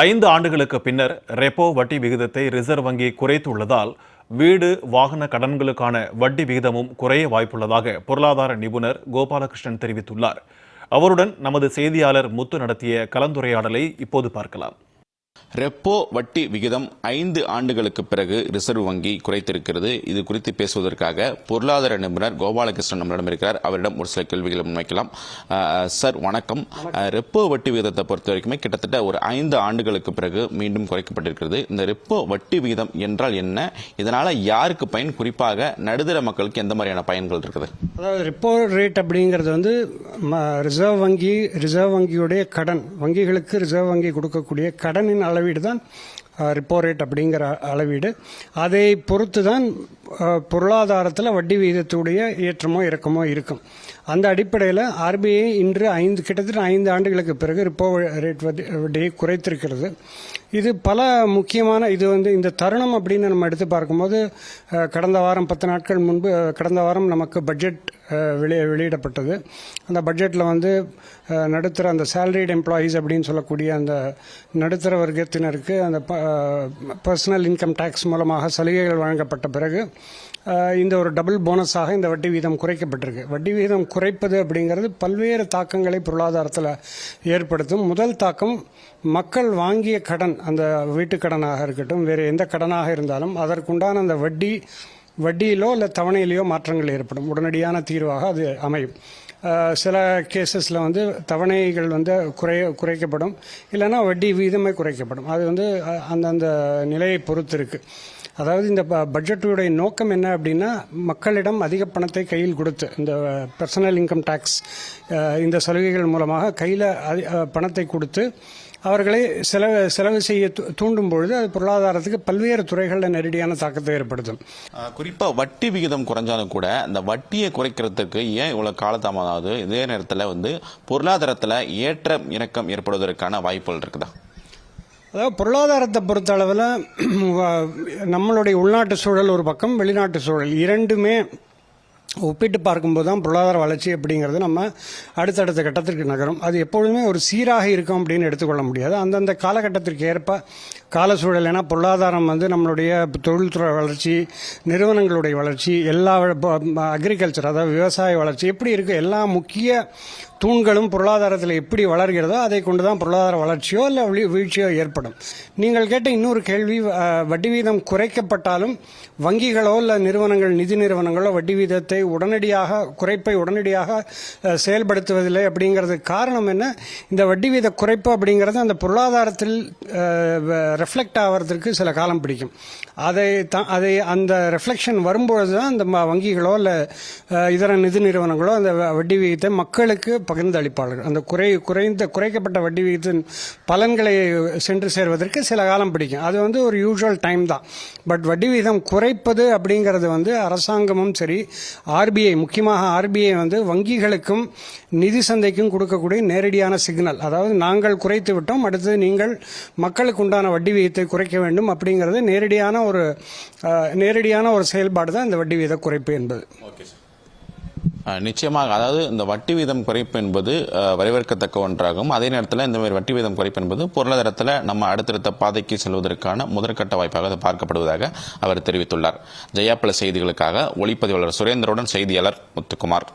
ஐந்து ஆண்டுகளுக்கு பின்னர் ரெப்போ வட்டி விகிதத்தை ரிசர்வ் வங்கி குறைத்துள்ளதால் வீடு வாகன கடன்களுக்கான வட்டி விகிதமும் குறைய வாய்ப்புள்ளதாக பொருளாதார நிபுணர் கோபாலகிருஷ்ணன் தெரிவித்துள்ளார். அவருடன் நமது செய்தியாளர் முத்து நடத்திய கலந்துரையாடலை இப்போது பார்க்கலாம். ரெப்போ வட்டி விகிதம் ஐந்து ஆண்டுகளுக்கு பிறகு ரிசர்வ் வங்கி குறைத்திருக்கிறது. இது குறித்து பேசுவதற்காக பொருளாதார நிபுணர் கோபாலகிருஷ்ணன் நம்மளிடம் இருக்கிறார். அவரிடம் ஒரு சில கேள்விகளை முன்வைக்கலாம். சார் வணக்கம். ரெப்போ வட்டி விகிதத்தை பொறுத்த வரைக்குமே கிட்டத்தட்ட ஒரு ஐந்து ஆண்டுகளுக்கு பிறகு மீண்டும் குறைக்கப்பட்டிருக்கிறது. இந்த ரெப்போ வட்டி விகிதம் என்றால் என்ன? இதனால யாருக்கு பயன்? குறிப்பாக நடுத்தர மக்களுக்கு எந்த மாதிரியான பயன்கள் இருக்குது? அதாவது ரிப்போ ரேட் அப்படிங்கிறது வந்து ரிசர்வ் வங்கி ரிசர்வ் வங்கியுடைய கடன் வங்கிகளுக்கு ரிசர்வ் வங்கி கொடுக்கக்கூடிய கடனின் அளவீடு தான் ரிப்போ ரேட் அப்படிங்கிற அளவீடு. அதை பொறுத்து தான் பொருளாதாரத்தில் வட்டி விகிதத்துடைய ஏற்றமோ இறக்கமோ இருக்கும். அந்த அடிப்படையில் ஆர்பிஐ இன்று ஐந்து கிட்டத்தட்ட ஐந்து ஆண்டுகளுக்கு பிறகு ரிப்போ ரேட் வட்டி வட்டியை குறைத்திருக்கிறது. இது பல முக்கியமான இது வந்து இந்த தருணம் அப்படின்னு நம்ம எடுத்து பார்க்கும்போது கடந்த வாரம் பத்து நாட்கள் முன்பு கடந்த வாரம் நமக்கு பட்ஜெட் வெளியே வெளியிடப்பட்டது. அந்த பட்ஜெட்டில் வந்து நடுத்தர அந்த சேலரிட் எம்ப்ளாயீஸ் அப்படின்னு சொல்லக்கூடிய அந்த நடுத்தர வர்க்கத்தினருக்கு அந்த பர்சனல் இன்கம் டேக்ஸ் மூலமாக சலுகைகள் வழங்கப்பட்ட பிறகு இந்த ஒரு டபுள் போனஸாக இந்த வட்டி வீதம் குறைக்கப்பட்டிருக்கு. வட்டி வீதம் குறைப்பது அப்படிங்கிறது பல்வேறு தாக்கங்களை பொருளாதாரத்தில் ஏற்படுத்தும். முதல் தாக்கம் மக்கள் வாங்கிய கடன் அந்த வீட்டுக் கடனாக இருக்கட்டும் வேறு எந்த கடனாக இருந்தாலும் அதற்குண்டான அந்த வட்டி வட்டியிலோ இல்லை தவணையிலேயோ மாற்றங்கள் ஏற்படும். உடனடியான தீர்வாக அது அமையும். சில கேசஸில் வந்து தவணைகள் வந்து குறைய குறைக்கப்படும். இல்லைன்னா வட்டி வீதமே குறைக்கப்படும். அது வந்து அந்தந்த நிலையை பொறுத்து இருக்குது அதாவது இந்த ப- பட்ஜெட்டுடைய நோக்கம் என்ன அப்படின்னா மக்களிடம் அதிக பணத்தை கையில் கொடுத்து இந்த பர்சனல் இன்கம் டேக்ஸ் இந்த சலுகைகள் மூலமாக கையில் பணத்தை கொடுத்து அவர்களை செலவு செலவு செய்ய தூ- தூண்டும் பொழுது அது பொருளாதாரத்துக்கு பல்வேறு துறைகளில் நேரடியான தாக்கத்தை ஏற்படுத்தும். அஹ், குறிப்பா வட்டி விகிதம் குறைஞ்சாலும் கூட இந்த வட்டியை குறைக்கிறதுக்கு ஏன் இவ்வளவு காலதாமதம் ஆகுது இதே நேரத்துல வந்து பொருளாதாரத்துல ஏற்ற இறக்கம் ஏற்படுவதற்கான வாய்ப்புகள் இருக்குதா? அதாவது பொருளாதாரத்தை பொறுத்த அளவில் நம்மளுடைய உள்நாட்டு சூழல் ஒரு பக்கம் வெளிநாட்டு சூழல் இரண்டுமே ஒப்பிட்டு பார்க்கும்போது தான் பொருளாதார வளர்ச்சி அப்படிங்கிறது நம்ம அடுத்தடுத்த கட்டத்திற்கு நகரும். அது எப்பொழுதுமே ஒரு சீராக இருக்கும் அப்படின்னு எடுத்துக்கொள்ள முடியாது. அந்தந்த காலகட்டத்திற்கு ஏற்ப கால சூழல் ஏன்னா பொருளாதாரம் வந்து நம்மளுடைய தொழில்துறை வளர்ச்சி நிறுவனங்களுடைய வளர்ச்சி எல்லா அக்ரிகல்ச்சர் அதாவது விவசாய வளர்ச்சி எப்படி இருக்குது எல்லா முக்கிய தூண்களும் பொருளாதாரத்தில் எப்படி வளர்கிறதோ அதை கொண்டு தான் பொருளாதார வளர்ச்சியோ இல்லை வீழ்ச்சியோ ஏற்படும். நீங்கள் கேட்ட இன்னொரு கேள்வி வட்டி வீதம் குறைக்கப்பட்டாலும் வங்கிகளோ இல்லை நிறுவனங்கள் நிதி நிறுவனங்களோ வட்டி வீதத்தை உடனடியாக குறைப்பை உடனடியாக செயல்படுத்துவதில்லை அப்படிங்கிறதுக்கு காரணம் என்ன? இந்த வட்டி வீத குறைப்பு அப்படிங்கிறது அந்த பொருளாதாரத்தில் ரெஃப்ளெக்ட் ஆகிறதுக்கு சில காலம் பிடிக்கும். அதை த- அதை அந்த ரெஃப்ளெக்ஷன் வரும்பொழுது தான் அந்த வங்கிகளோ இல்லை இதர நிதி நிறுவனங்களோ அந்த வட்டி விகிதத்தை மக்களுக்கு பகிர்ந்து அளிப்பார்கள் அந்த குறை குறைந்த குறைக்கப்பட்ட வட்டி விகிதத்தின் பலன்களை சென்று சேர்வதற்கு சில காலம் பிடிக்கும். அது வந்து ஒரு யூஷுவல் டைம் தான். பட் வட்டி விகிதம் குறைப்பது அப்படிங்கிறது வந்து அரசாங்கமும் சரி ஆர்பிஐ முக்கியமாக ஆர்பிஐ வந்து வங்கிகளுக்கும் நிதி சந்தைக்கும் கொடுக்கக்கூடிய நேரடியான சிக்னல். அதாவது நாங்கள் குறைத்து விட்டோம் அடுத்து நீங்கள் மக்களுக்கு உண்டான வட்டி விகிதத்தை குறைக்க வேண்டும் அப்படிங்கிறது நேரடியான ஒரு நேரடியான ஒரு செயல்பாடு தான் இந்த வட்டி விகித குறைப்பு என்பது. அஹ், நிச்சயமாக. அதாவது இந்த வட்டி வீதம் குறைப்பு என்பது வரவேற்கத்தக்க ஒன்றாகும். அதே நேரத்தில் இந்த மாதிரி வட்டி வீதம் குறைப்பு என்பது பொருளாதாரத்தில் நம்ம அடுத்தடுத்த பாதைக்கு செல்வதற்கான முதற்கட்ட வாய்ப்பாக அது பார்க்கப்படுவதாக அவர் தெரிவித்துள்ளார். ஜெயா செய்திகளுக்காக ஒளிப்பதிவாளர் சுரேந்தருடன் செய்தியாளர் முத்துக்குமார்.